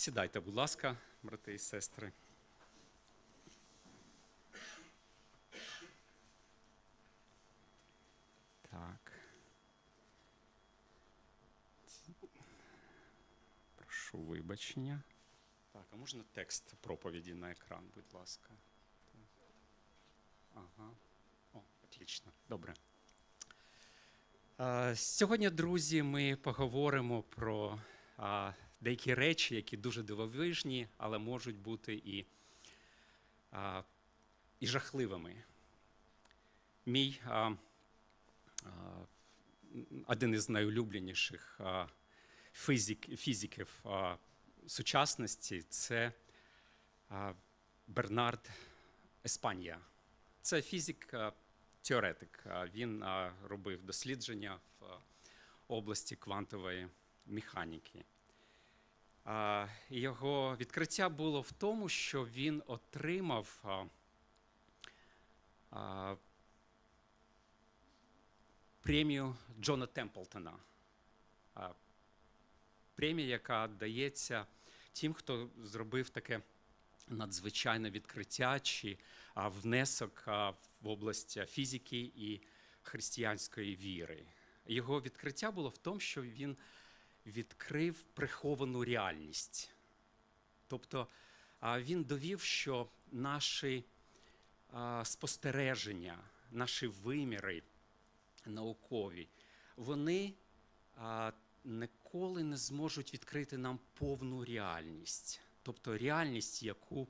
Сідайте, будь ласка, брати і сестри. Так. Прошу вибачення. Так, а можна текст проповіді на екран, будь ласка. Ага. О, отлично. Добре. Сьогодні, друзі, ми поговоримо про деякі речі, які дуже дивовижні, але можуть бути і, а, і жахливими. Мій а, а, один із найулюбленіших а, фізик, фізиків а, сучасності це а, Бернард Еспанія. Це фізик, а, теоретик. Він робив дослідження в області квантової механіки. Його відкриття було в тому, що він отримав премію Джона Темплтона. Премія, яка дається тим, хто зробив таке надзвичайне відкриття чи внесок в область фізики і християнської віри. Його відкриття було в тому, що він відкрив приховану реальність. Тобто він довів, що наші спостереження, наші виміри наукові, вони ніколи не зможуть відкрити нам повну реальність. Тобто реальність, яку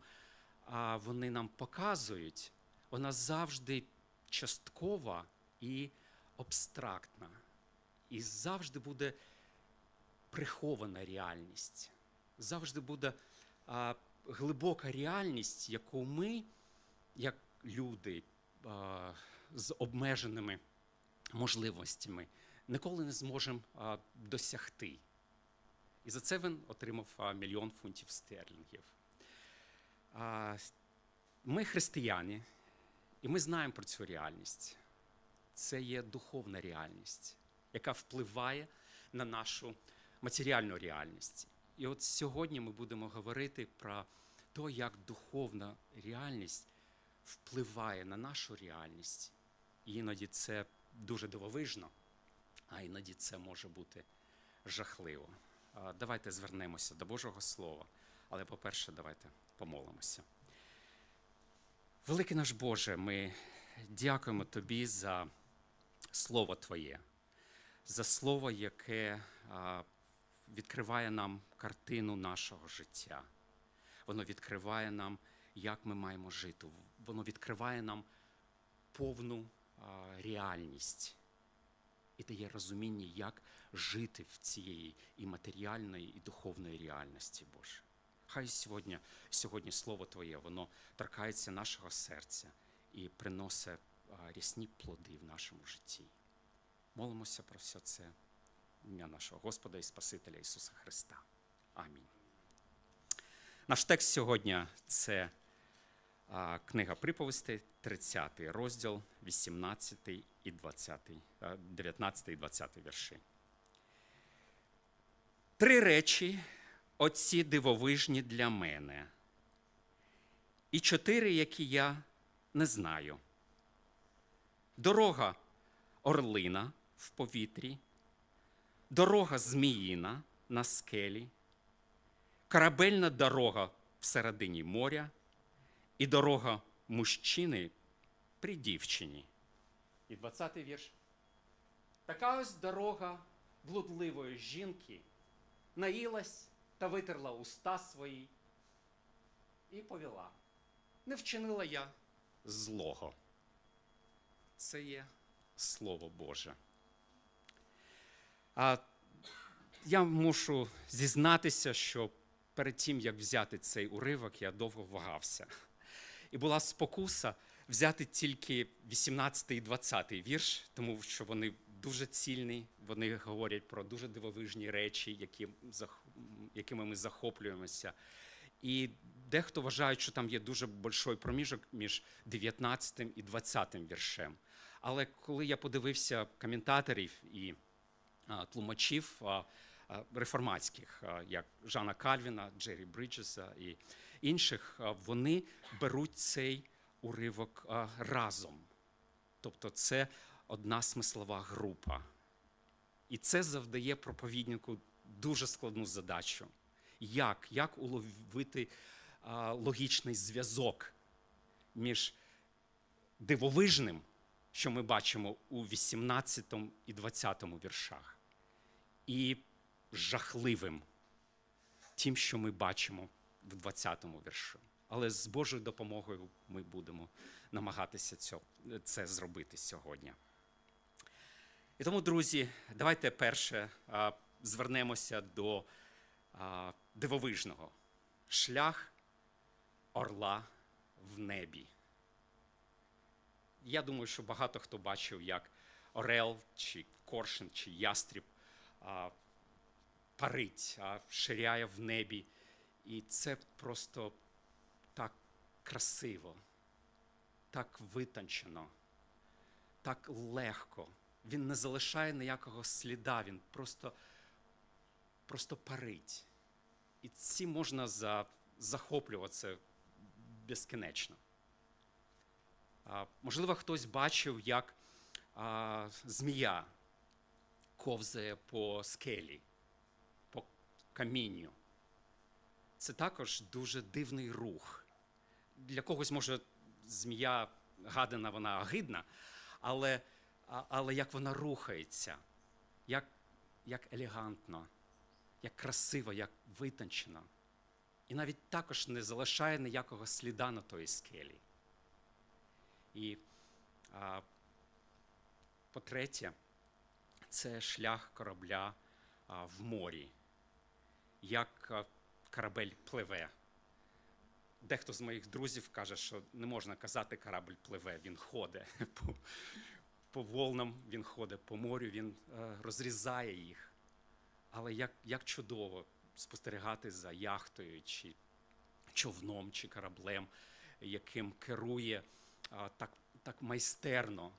вони нам показують, вона завжди часткова і абстрактна. І завжди буде прихована реальність. Завжди буде а, глибока реальність, яку ми, як люди а, з обмеженими можливостями, ніколи не зможемо а, досягти. І за це він отримав а, мільйон фунтів стерлінгів. А, Ми християни, і ми знаємо про цю реальність. Це є духовна реальність, яка впливає на нашу матеріальну реальність. І от сьогодні ми будемо говорити про те, як духовна реальність впливає на нашу реальність. Іноді це дуже дивовижно, а іноді це може бути жахливо. Давайте звернемося до Божого Слова. Але, по-перше, давайте помолимося. Великий наш Боже, ми дякуємо Тобі за Слово Твоє, за Слово, яке відкриває нам картину нашого життя. Воно відкриває нам, як ми маємо жити. Воно відкриває нам повну реальність і дає розуміння, як жити в цієї і матеріальної, і духовної реальності, Боже. Хай сьогодні, сьогодні Слово Твоє, воно торкається нашого серця і приносить рясні плоди в нашому житті. Молимося про все це ім'я нашого Господа і Спасителя Ісуса Христа. Амінь. Наш текст сьогодні це книга приповістей, 30 розділ, 18 і 20, 19 і 20 вірші. Три речі оці дивовижні для мене, і чотири, які я не знаю. Дорога орлина в повітрі, дорога зміїна на скелі, корабельна дорога всередині моря і дорога мужчини при дівчині. І 20-й вірш. Така ось дорога блудливої жінки наїлась та витерла уста свої і повела. Не вчинила я злого. Це є Слово Боже. А я мушу зізнатися, що перед тим, як взяти цей уривок, я довго вагався. І була спокуса взяти тільки 18 і 20 вірш, тому що вони дуже цільні, вони говорять про дуже дивовижні речі, які, якими ми захоплюємося. І дехто вважає, що там є дуже большой проміжок між 19 і 20 віршем. Але коли я подивився коментаторів і а, тлумачів, а, реформатських, як Жана Кальвіна, Джері Бриджеса і інших, вони беруть цей уривок разом. Тобто це одна смислова група. І це завдає проповіднику дуже складну задачу. Як, як уловити логічний зв'язок між дивовижним, що ми бачимо у 18 і 20 віршах, і жахливим тим, що ми бачимо в 20 віршу. Але з Божою допомогою ми будемо намагатися це зробити сьогодні. І тому, друзі, давайте перше звернемося до дивовижного шлях орла в небі. Я думаю, що багато хто бачив, як орел, чи коршин, чи ястріб парить, а, ширяє в небі. І це просто так красиво, так витончено, так легко. Він не залишає ніякого сліда, він просто, просто парить. І цим можна за, захоплюватися безкінечно. А, можливо, хтось бачив, як а, змія ковзає по скелі, камінню. Це також дуже дивний рух. Для когось, може, змія гадана, вона агидна, але, але як вона рухається, як, як елегантно, як красиво, як витончено. І навіть також не залишає ніякого сліда на тої скелі. І а, по-третє, це шлях корабля а, в морі, як корабель пливе. Дехто з моїх друзів каже, що не можна казати, корабль пливе, він ходить по, по волнам, він ходить по морю, він е, розрізає їх. Але як, як чудово спостерігати за яхтою, чи човном, чи кораблем, яким керує а, так, так майстерно,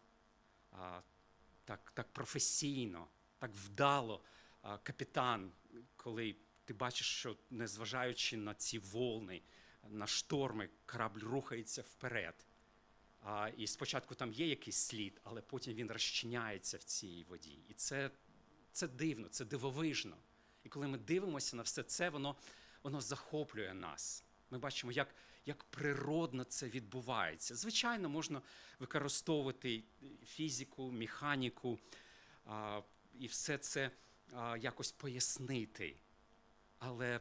так, так професійно, так вдало капітан, коли ти бачиш, що незважаючи на ці волни, на шторми, корабль рухається вперед. А, і спочатку там є якийсь слід, але потім він розчиняється в цій воді. І це, це дивно, це дивовижно. І коли ми дивимося на все це, воно, воно захоплює нас. Ми бачимо, як, як природно це відбувається. Звичайно, можна використовувати фізику, механіку а, і все це а, якось пояснити. Але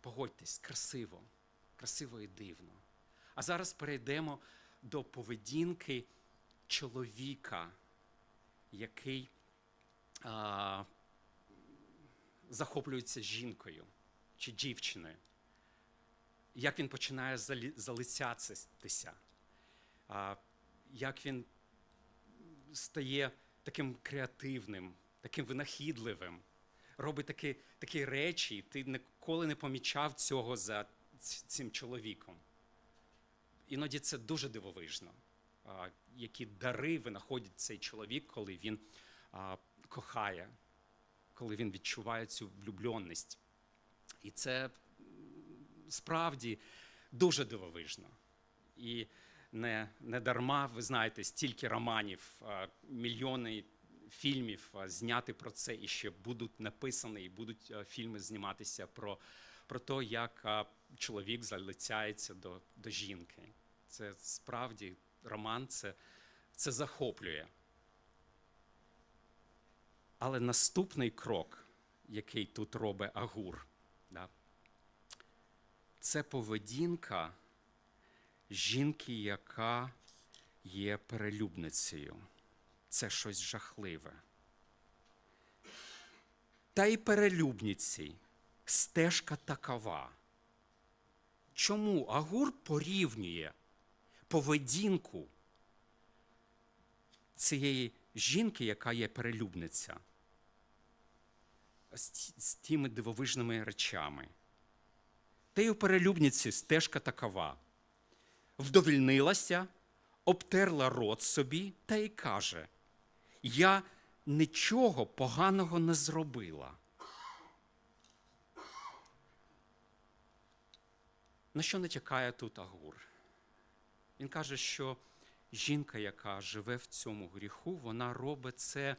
погодьтесь, красиво, красиво і дивно. А зараз перейдемо до поведінки чоловіка, який а, захоплюється жінкою чи дівчиною. Як він починає залицятися, як він стає таким креативним, таким винахідливим, робить такі, такі речі, і ти ніколи не помічав цього за цим чоловіком. Іноді це дуже дивовижно, які дари винаходить цей чоловік, коли він кохає, коли він відчуває цю влюбленість. І це справді дуже дивовижно. І не, не дарма, ви знаєте, стільки романів, мільйони фільмів зняти про це і ще будуть написані, і будуть фільми зніматися про, про те, як чоловік залицяється до, до жінки. Це справді роман, це, це захоплює. Але наступний крок, який тут робить Агур, да, це поведінка жінки, яка є перелюбницею. Це щось жахливе. Та й перелюбниці стежка такова. Чому Агур порівнює поведінку цієї жінки, яка є перелюбниця, з, тими дивовижними речами? Та й у перелюбниці стежка такова. Вдовільнилася, обтерла рот собі та й каже: Я нічого поганого не зробила. На що натякає тут Агур? Він каже, що жінка, яка живе в цьому гріху, вона робить це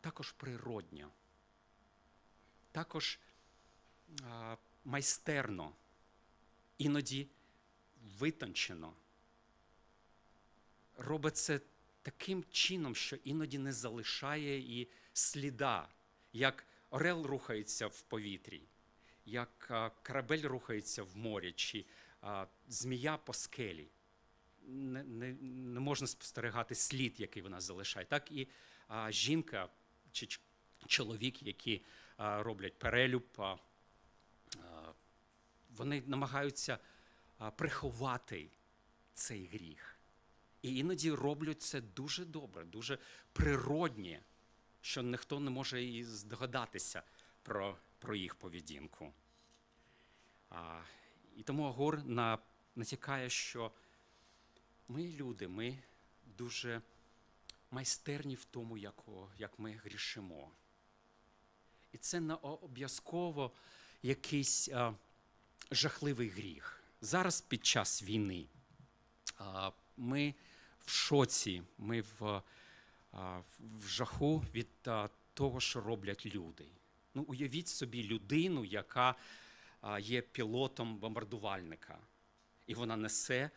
також природньо, також а, майстерно, іноді витончено. Робить це таким чином, що іноді не залишає і сліда, як орел рухається в повітрі, як корабель рухається в морі, чи змія по скелі. Не, не, не можна спостерігати слід, який вона залишає. Так і а, жінка чи чоловік, які а, роблять перелюб, а, вони намагаються а, приховати цей гріх. І іноді роблять це дуже добре, дуже природнє, що ніхто не може і здогадатися про, про їх поведінку. А, і тому Агор на, натякає, що ми люди, ми дуже майстерні в тому, як, як ми грішимо. І це не обов'язково якийсь а, жахливий гріх. Зараз під час війни а, ми в шоці, ми в, в жаху від того, що роблять люди. Ну, уявіть собі людину, яка є пілотом бомбардувальника, і вона несе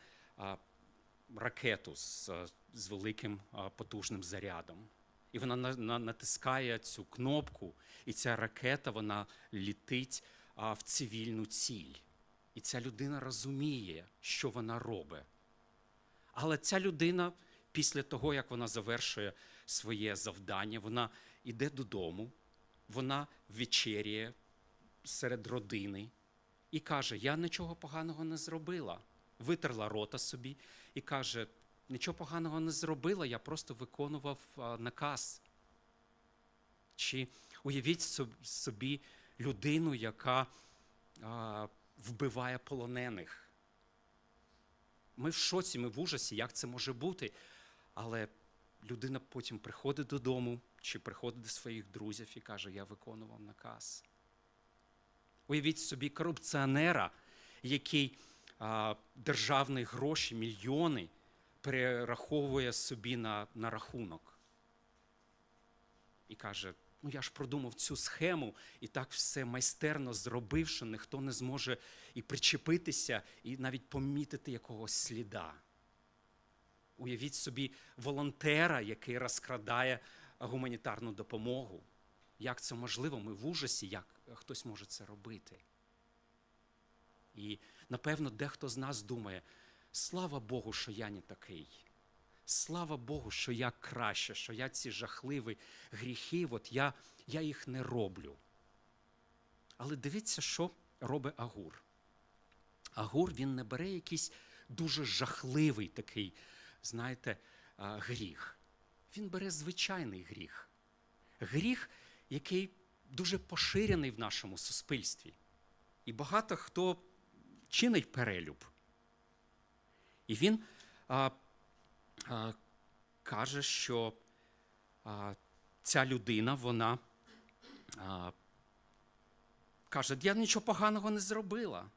ракету з, з великим потужним зарядом. І вона на, на, натискає цю кнопку, і ця ракета вона літить в цивільну ціль. І ця людина розуміє, що вона робить. Але ця людина, після того, як вона завершує своє завдання, вона йде додому, вона вечеряє серед родини і каже: Я нічого поганого не зробила. Витерла рота собі і каже: нічого поганого не зробила, я просто виконував наказ. Чи уявіть собі людину, яка вбиває полонених. Ми в шоці, ми в ужасі, як це може бути. Але людина потім приходить додому чи приходить до своїх друзів і каже: Я виконував наказ. Уявіть собі корупціонера, який а, державні гроші, мільйони перераховує собі на, на рахунок. І каже: ну я ж продумав цю схему і так все майстерно зробив, що ніхто не зможе і причепитися, і навіть помітити якогось сліда. Уявіть собі волонтера, який розкрадає гуманітарну допомогу. Як це можливо? Ми в ужасі, як хтось може це робити. І напевно, дехто з нас думає: слава Богу, що я не такий. Слава Богу, що я краще, що я ці жахливі гріхи, от я, я їх не роблю. Але дивіться, що робить Агур. Агур він не бере якийсь дуже жахливий такий, знаєте, гріх. Він бере звичайний гріх. Гріх, який дуже поширений в нашому суспільстві. І багато хто чинить перелюб. І він а, каже, що ця людина, вона каже, я нічого поганого не зробила.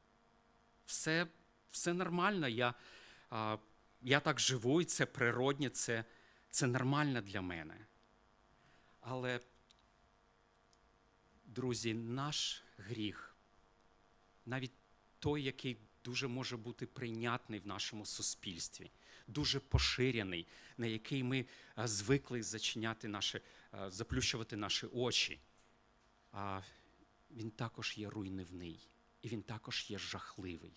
Все, все нормально. Я, я так живу, і це природнє, це, це нормально для мене. Але, друзі, наш гріх, навіть той, який дуже може бути прийнятний в нашому суспільстві, дуже поширений, на який ми звикли зачиняти наші, заплющувати наші очі. А, він також є руйнівний, і він також є жахливий.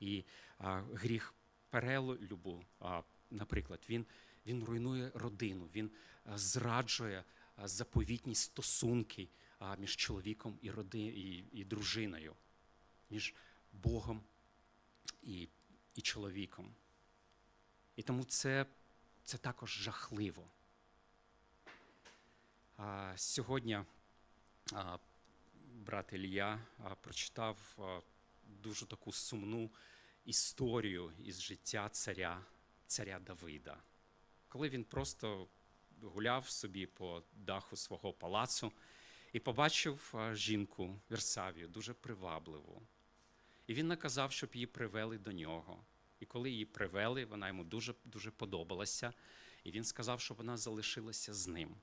І а, гріх перелюбу, а, наприклад, він, він руйнує родину, він а, зраджує а, заповітні стосунки а, між чоловіком і, роди, і, і дружиною, між Богом і, і чоловіком. І тому це, це також жахливо. А, сьогодні а, брат Ілля прочитав дуже таку сумну історію із життя царя, царя Давида, коли він просто гуляв собі по даху свого палацу і побачив жінку Версавію, дуже привабливу. І він наказав, щоб її привели до нього. І коли її привели, вона йому дуже, дуже подобалася. І він сказав, щоб вона залишилася з ним.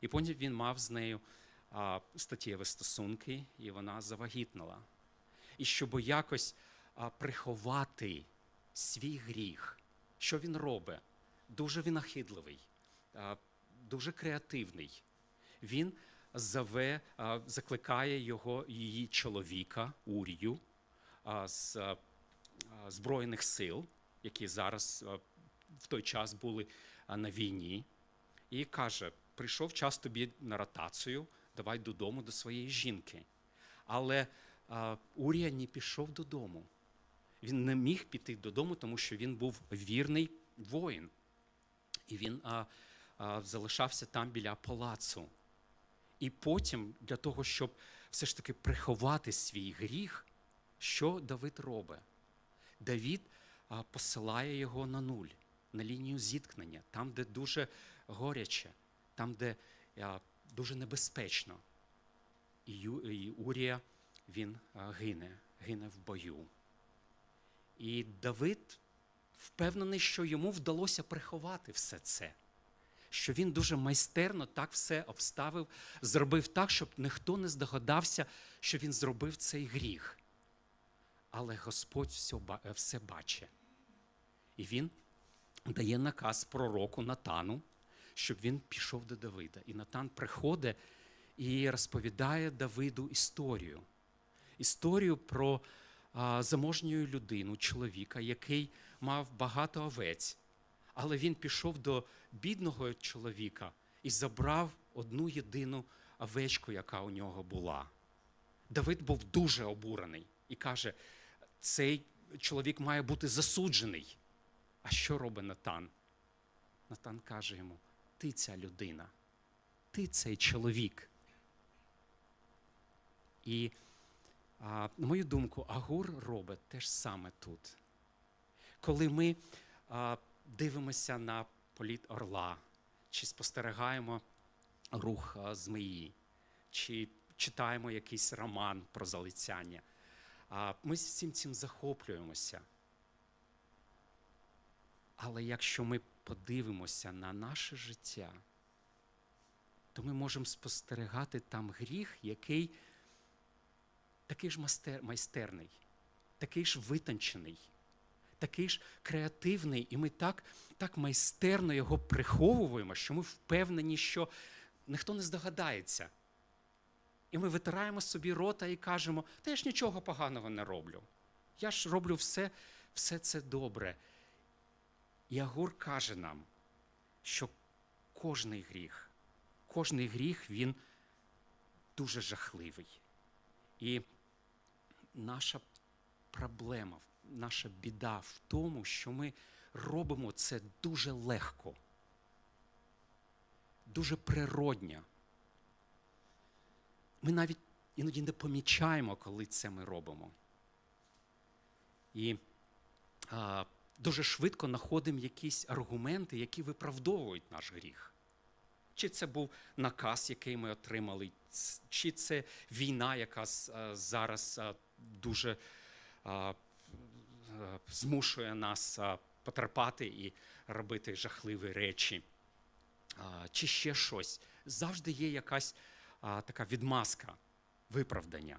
І потім він мав з нею а, статтєві стосунки, і вона завагітнила. І щоб якось а, приховати свій гріх, що він робить? Дуже винахідливий, а, дуже креативний. Він заве, а, закликає його, її чоловіка, Урію, а, з Збройних сил, які зараз в той час були на війні, і каже: прийшов час тобі на ротацію, давай додому до своєї жінки. Але Урія не пішов додому. Він не міг піти додому, тому що він був вірний воїн. І він а, а, залишався там біля палацу. І потім, для того, щоб все ж таки приховати свій гріх, що Давид робить? Давід посилає його на нуль, на лінію зіткнення, там, де дуже горяче, там, де дуже небезпечно. І, Урія він гине, гине в бою. І Давид впевнений, що йому вдалося приховати все це, що він дуже майстерно так все обставив, зробив так, щоб ніхто не здогадався, що він зробив цей гріх. Але Господь все, е, все бачить. І він дає наказ пророку Натану, щоб він пішов до Давида. І Натан приходить і розповідає Давиду історію. Історію про заможню людину, чоловіка, який мав багато овець. Але він пішов до бідного чоловіка і забрав одну єдину овечку, яка у нього була. Давид був дуже обурений і каже: цей чоловік має бути засуджений. А що робить Натан? Натан каже йому: ти ця людина, ти цей чоловік. І, а, на мою думку, Агур робить те ж саме тут. Коли ми а, дивимося на політ орла, чи спостерігаємо рух а, змеї, чи читаємо якийсь роман про залицяння, ми всім цим захоплюємося. Але якщо ми подивимося на наше життя, то ми можемо спостерігати там гріх, який такий ж майстерний, такий ж витончений, такий ж креативний, і ми так, так майстерно його приховуємо, що ми впевнені, що ніхто не здогадається. І ми витираємо собі рота і кажемо, та я ж нічого поганого не роблю. Я ж роблю все, все це добре. І Агур каже нам, що кожний гріх, кожний гріх він дуже жахливий. І наша проблема, наша біда в тому, що ми робимо це дуже легко, дуже природньо. Ми навіть іноді не помічаємо, коли це ми робимо. І а, дуже швидко знаходимо якісь аргументи, які виправдовують наш гріх. Чи це був наказ, який ми отримали, чи це війна, яка зараз дуже змушує нас потерпати і робити жахливі речі, чи ще щось. Завжди є якась а, така відмазка, виправдання.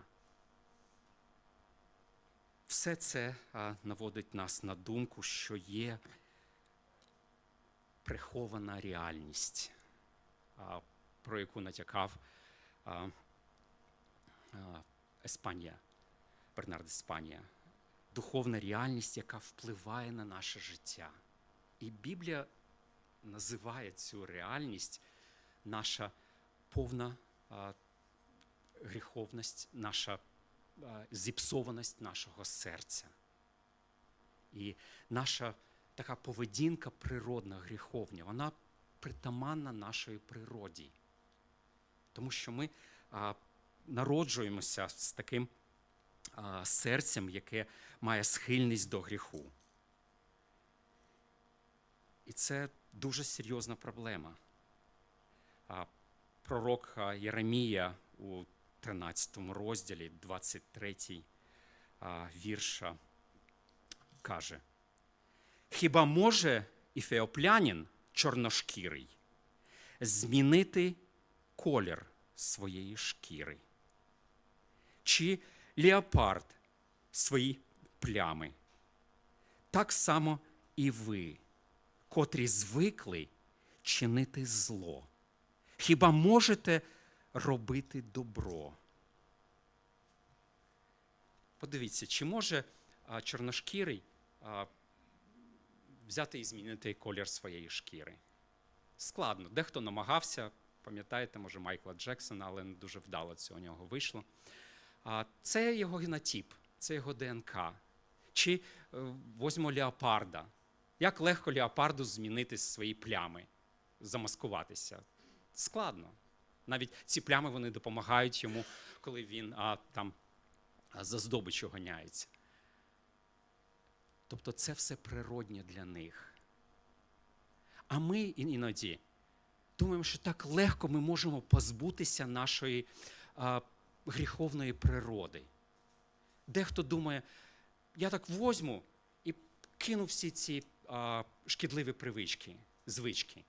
Все це а, наводить нас на думку, що є прихована реальність, а, про яку натякав а, а, Еспанія, Бернард Еспанія. Духовна реальність, яка впливає на наше життя. І Біблія називає цю реальність наша повна гріховність, наша зіпсованість нашого серця. І наша така поведінка природна, гріховня, вона притаманна нашої природі. Тому що ми народжуємося з таким серцем, яке має схильність до гріху. І це дуже серйозна проблема. Пророк Єремія у 13 розділі, 23 вірша каже: Хіба може іфеоплянин чорношкірий змінити колір своєї шкіри? Чи леопард свої плями? Так само і ви, котрі звикли чинити зло. Хіба можете робити добро? Подивіться, чи може чорношкірий взяти і змінити колір своєї шкіри? Складно. Дехто намагався, пам'ятаєте, може, Майкла Джексона, але не дуже вдало це у нього вийшло. Це його генотип, це його ДНК. Чи е, возьмо леопарда. Як легко леопарду змінити свої плями, замаскуватися? Складно. Навіть ці плями вони допомагають йому, коли він а, там за здобичу гоняється. Тобто це все природнє для них. А ми іноді думаємо, що так легко ми можемо позбутися нашої а, гріховної природи. Дехто думає, я так возьму і кину всі ці а, шкідливі привички, звички.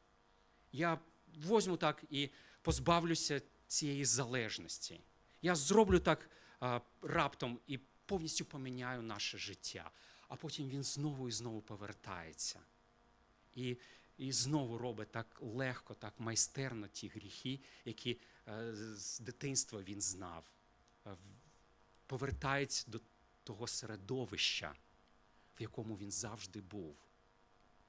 Я возьму так і позбавлюся цієї залежності. Я зроблю так а, раптом і повністю поміняю наше життя. А потім він знову і знову повертається. І, і знову робить так легко, так майстерно ті гріхи, які е, з дитинства він знав. Е, Повертається до того середовища, в якому він завжди був.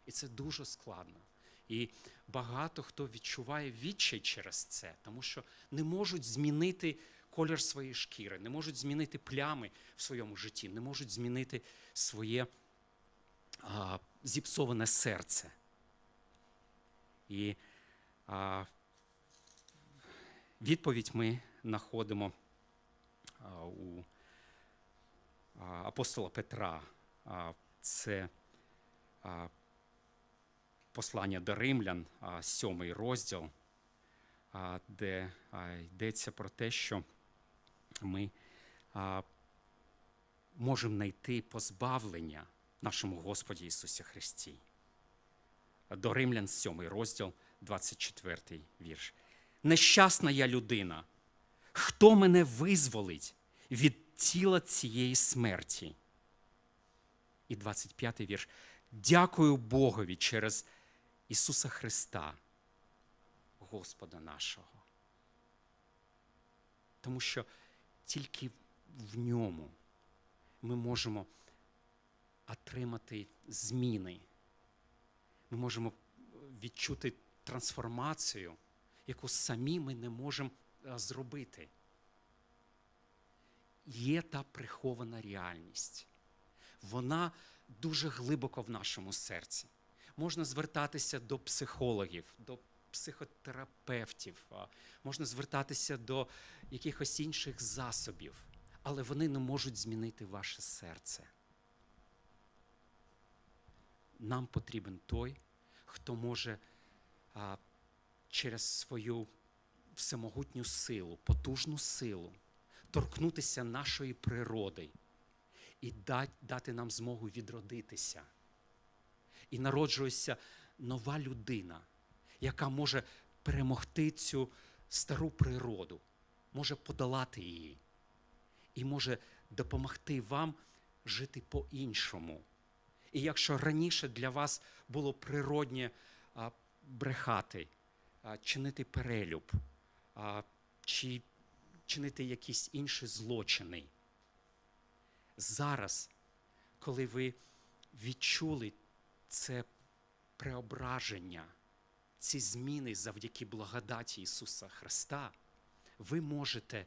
І це дуже складно. І багато хто відчуває відчай через це, тому що не можуть змінити колір своєї шкіри, не можуть змінити плями в своєму житті, не можуть змінити своє а, зіпсоване серце. І а, відповідь ми знаходимо у апостола Петра. Це послання до римлян, сьомий розділ, де йдеться про те, що ми можемо знайти позбавлення нашому Господі Ісусі Христі. До римлян, сьомий розділ, 24 вірш. Нещасна я людина. Хто мене визволить від тіла цієї смерті? І 25 вірш. Дякую Богові через Ісуса Христа, Господа нашого. Тому що тільки в ньому ми можемо отримати зміни. Ми можемо відчути трансформацію, яку самі ми не можемо е, зробити. Є та прихована реальність. Вона дуже глибоко в нашому серці. Можна звертатися до психологів, до психотерапевтів, можна звертатися до якихось інших засобів, але вони не можуть змінити ваше серце. Нам потрібен той, хто може а, через свою всемогутню силу, потужну силу торкнутися нашої природи і дати нам змогу відродитися. І народжується нова людина, яка може перемогти цю стару природу, може подолати її і може допомогти вам жити по-іншому. І якщо раніше для вас було природнє брехати, чинити перелюб, чи чинити якісь інші злочини, зараз, коли ви відчули це преображення, ці зміни завдяки благодаті Ісуса Христа, ви можете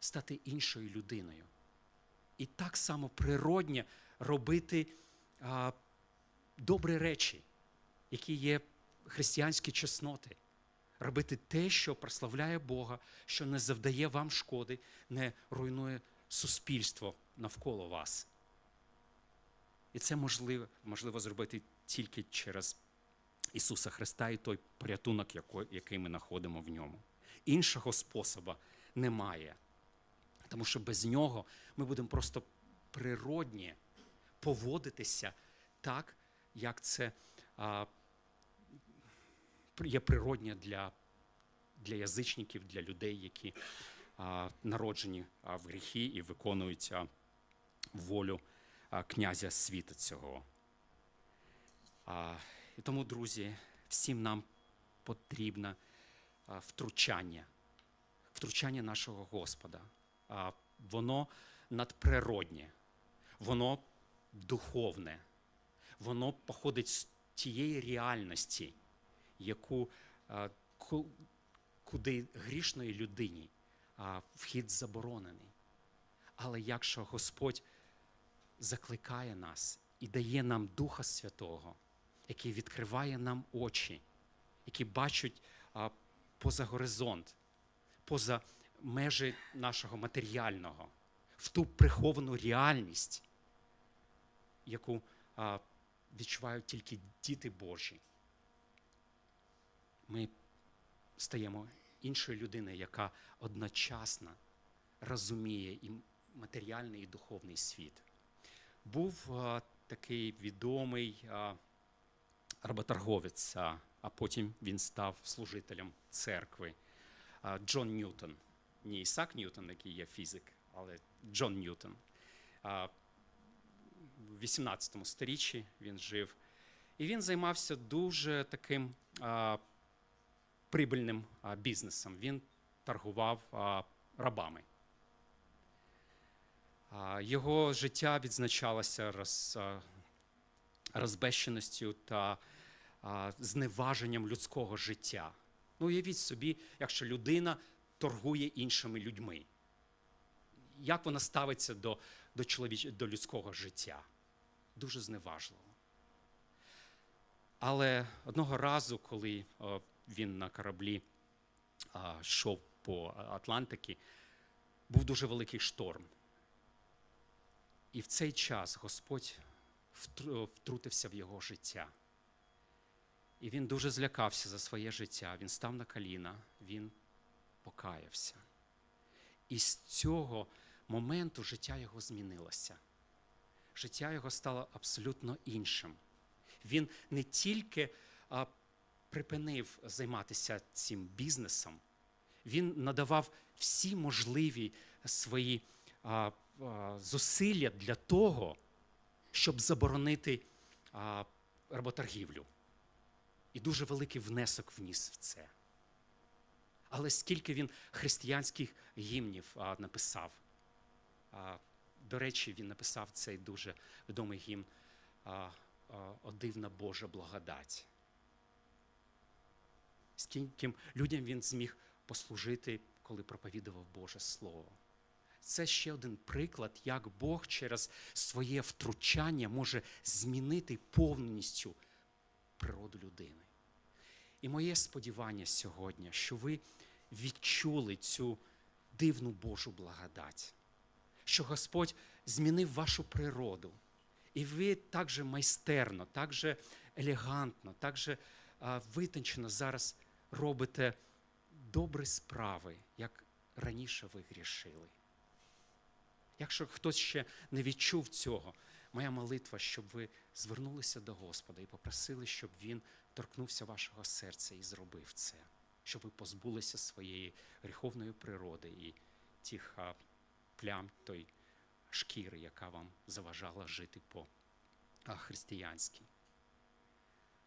стати іншою людиною. І так само природньо робити а, добрі речі, які є християнські чесноти. Робити те, що прославляє Бога, що не завдає вам шкоди, не руйнує суспільство навколо вас. І це можливо, можливо зробити тільки через Ісуса Христа і той порятунок, який ми знаходимо в ньому. Іншого способу немає. Тому що без нього ми будемо просто природні поводитися так, як це а, є природнє для, для язичників, для людей, які а, народжені в гріхі і виконують волю князя світу цього. І тому, друзі, всім нам потрібно втручання, втручання нашого Господа. Воно надприроднє, воно духовне, воно походить з тієї реальності, яку, куди грішної людині вхід заборонений. Але якщо Господь закликає нас і дає нам Духа Святого, який відкриває нам очі, які бачать поза горизонт, поза межі нашого матеріального, в ту приховану реальність, яку відчувають тільки діти Божі. Ми стаємо іншою людиною, яка одночасно розуміє і матеріальний, і духовний світ. Був такий відомий а, работорговець, а, а потім він став служителем церкви. Джон Ньютон. Не Ісак Ньютон, який є фізик, але Джон Ньютон. В 18 сторіччі він жив. І він займався дуже таким а, прибильним а, бізнесом. Він торгував а, рабами. Його життя відзначалося роз, розбещеністю та зневаженням людського життя. Ну, уявіть собі, якщо людина торгує іншими людьми. Як вона ставиться до, до, чоловіч... до людського життя? Дуже зневажливо. Але одного разу, коли він на кораблі йшов по Атлантиці, був дуже великий шторм. І в цей час Господь втрутився в його життя. І він дуже злякався за своє життя. Він став на коліна, він покаявся. І з цього моменту життя його змінилося. Життя його стало абсолютно іншим. Він не тільки а, припинив займатися цим бізнесом, він надавав всі можливі свої а, а, зусилля для того, щоб заборонити а, работоргівлю. І дуже великий внесок вніс в це. Але скільки він християнських гімнів а, написав. А, до речі, він написав цей дуже відомий гімн а, а, О дивна Божа благодать. Скільким людям він зміг послужити, коли проповідував Боже Слово. Це ще один приклад, як Бог через своє втручання може змінити повністю природу людини. І моє сподівання сьогодні, що ви відчули цю дивну Божу благодать, що Господь змінив вашу природу, і ви так же майстерно, так же елегантно, так же витончено зараз робите добрі справи, як раніше ви грішили. Якщо хтось ще не відчув цього, моя молитва, щоб ви звернулися до Господа і попросили, щоб Він торкнувся вашого серця і зробив це, щоб ви позбулися своєї гріховної природи і тих плям той шкіри, яка вам заважала жити по християнськи.